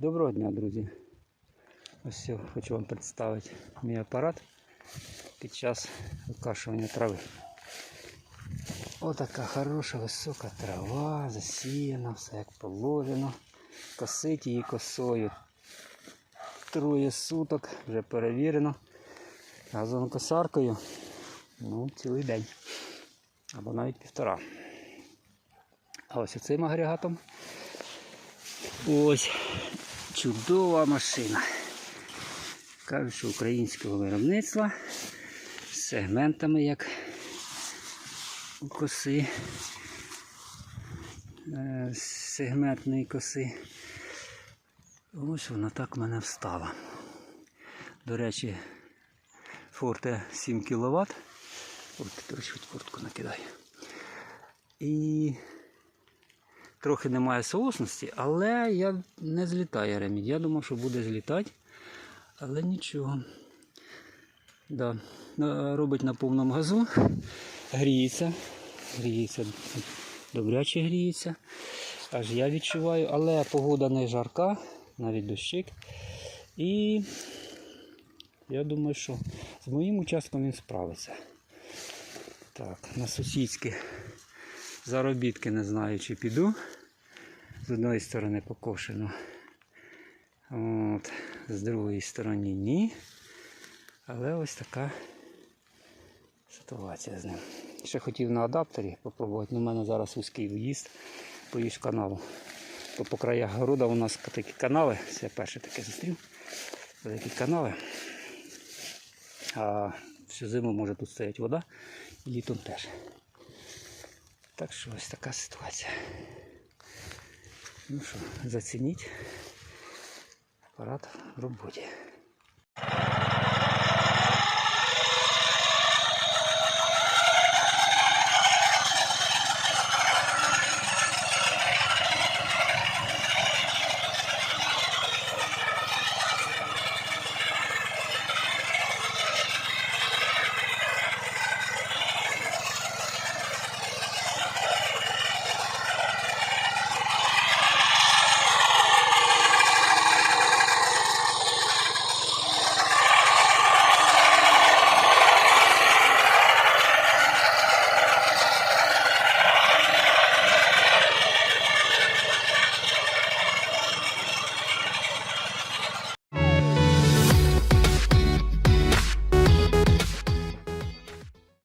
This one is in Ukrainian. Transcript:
Доброго дня, друзі. Ось все, хочу вам представити мій апарат під час викашування трави. Отака хороша висока трава, засіяна, все як положено. Косить її косою. Троє суток, вже перевірено. Газонокосаркою ну, цілий день. Або навіть півтора. А ось оцим агрегатом. Ось чудова машина. Кажуть, що українського виробництва з сегментами як у коси, е, з сегментної коси. Ось вона так в мене встала. До речі, форте 7 кВт. Ой, трохи куртку накидаю. І трохи немає соусності, але я не злітає ремінь. Я думав, що буде злітати, але нічого. Да. Робить на повному газу, гріється, гріється, добряче гріється. Аж я відчуваю, але погода не жарка, навіть дощик. І я думаю, що з моїм участком він справиться. Так, на сусідські заробітки не знаю, чи піду. З одної сторони покошено. От, з другої сторони ні. Але ось така ситуація з ним. Ще хотів на адаптері попробувати, в мене зараз вузький в'їзд по їж каналу. То по краях города у нас такі канали. Це я перше таке зустрів. Великі канали. А всю зиму може тут стоять вода і літом теж. Так що ось така ситуація. Ну що, зацініть апарат в роботі.